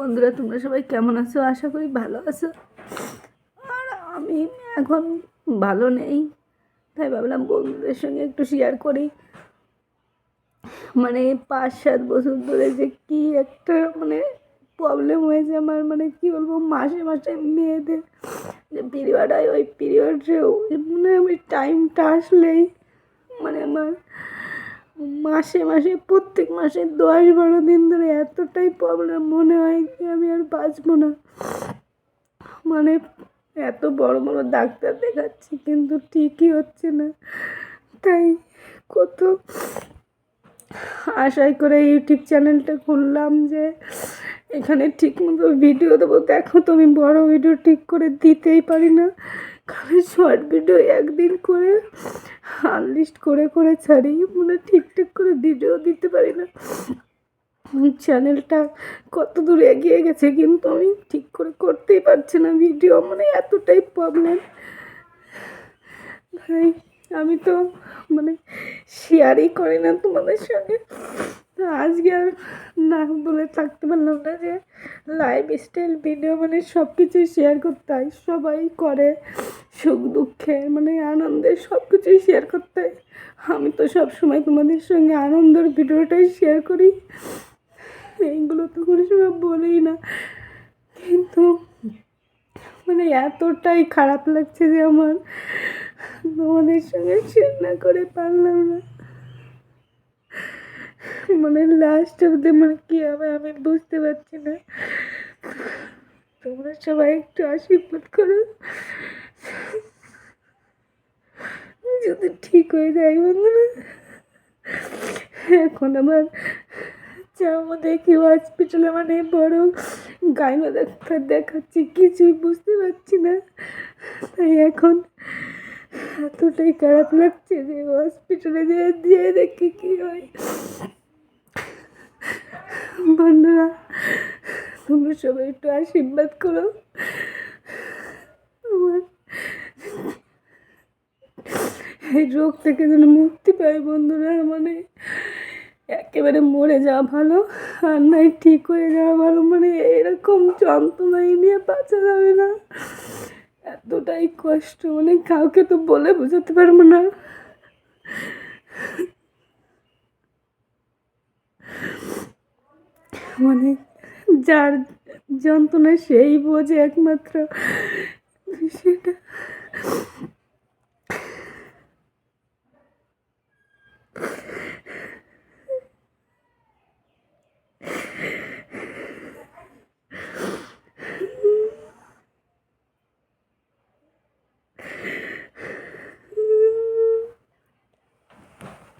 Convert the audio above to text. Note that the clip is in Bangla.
বন্ধুরা, তোমরা সবাই কেমন আছো? আশা করি ভালো আছো। আর আমি এখন ভালো নেই, তাই ভাবলাম বন্ধুদের সঙ্গে একটু শেয়ার করি। মানে পাঁচ সাত বছর ধরে যে কি একটা মানে প্রবলেম হয়েছে আমার মানে কি বলব, মাসে মাসে মেয়েদের যে পিরিয়ড হয়, ওই পিরিয়ডেও মানে আমি টাইমটা আসলেই মানে আমার মাসে মাসে, প্রত্যেক মাসে দশ, বারো দিন ধরে এতটাই প্রবলেম মনে হয় কি আমি আর বাঁচবো না। মানে এত বড় বড় ডাক্তার দেখাচ্ছি কিন্তু ঠিকই হচ্ছে না। তাই কত আশাই করে ইউটিউব চ্যানেলটা খুললাম যে এখানে ঠিক মতো ভিডিও দেবো। দেখো তো আমি বড় ভিডিও ঠিক করে দিতেই পারি না। খালি শর্ট ভিডিও একদিন করে আনলিস্ট করে করে ছাড়ি মানে ঠিকঠাক করে ভিডিও দিতে পারি না। চ্যানেলটা কত দূর এগিয়ে গেছে কিন্তু আমি ঠিক করে করতেই পারছি না ভিডিও মানে এতটাই প্রবলেম ভাই, আমি তো মানে শেয়ারই করি না তোমাদের সঙ্গে। আজকে আর না বলে থাকতে পারলাম না যে লাইফ স্টাইল ভিডিও মানে সব কিছুই শেয়ার করতে হয়। সবাই করে সুখ, দুঃখে মানে আনন্দের সব কিছুই শেয়ার করতে হয়। আমি তো সব সময় তোমাদের সঙ্গে আনন্দের ভিডিওটাই শেয়ার করি। এইগুলো তো কোনো সময় বলেই না। কিন্তু মানে এতটাই খারাপ লাগছে যে আমার তোমাদের সঙ্গে শেয়ার না করে পারলাম না। মানে লাস্ট অব্দি মানে কী হবে আমি বুঝতে পারছি না। তোমরা সবাই একটু আশীর্বাদ করো। যদি ঠিক হয়ে যায় বন্ধুরা। এখন আমার যাব দেখি হসপিটালে মানে বড় গাইনো ডাক্তার দেখাচ্ছি, কিছুই বুঝতে পারছি না। তাই এখন এতটাই খারাপ লাগছে যে হসপিটালে যেয়ে দিয়ে দেখি কী হয় বন্ধুরা তোমরা সবাই একটু আশীর্বাদ করো। আমার এই রোগ থেকে যেন মুক্তি পাই বন্ধুরা মানে একেবারে মরে যাওয়া ভালো, আর নাই ঠিক হয়ে যাওয়া ভালো মানে এরকম যন্ত্রণাই নিয়ে বাঁচা যাবে না। এতটাই কষ্ট মানে কাউকে তো বলে বোঝাতে পারব না। মানে যার যন্ত্রণা সেই বোঝে একমাত্র। সেটা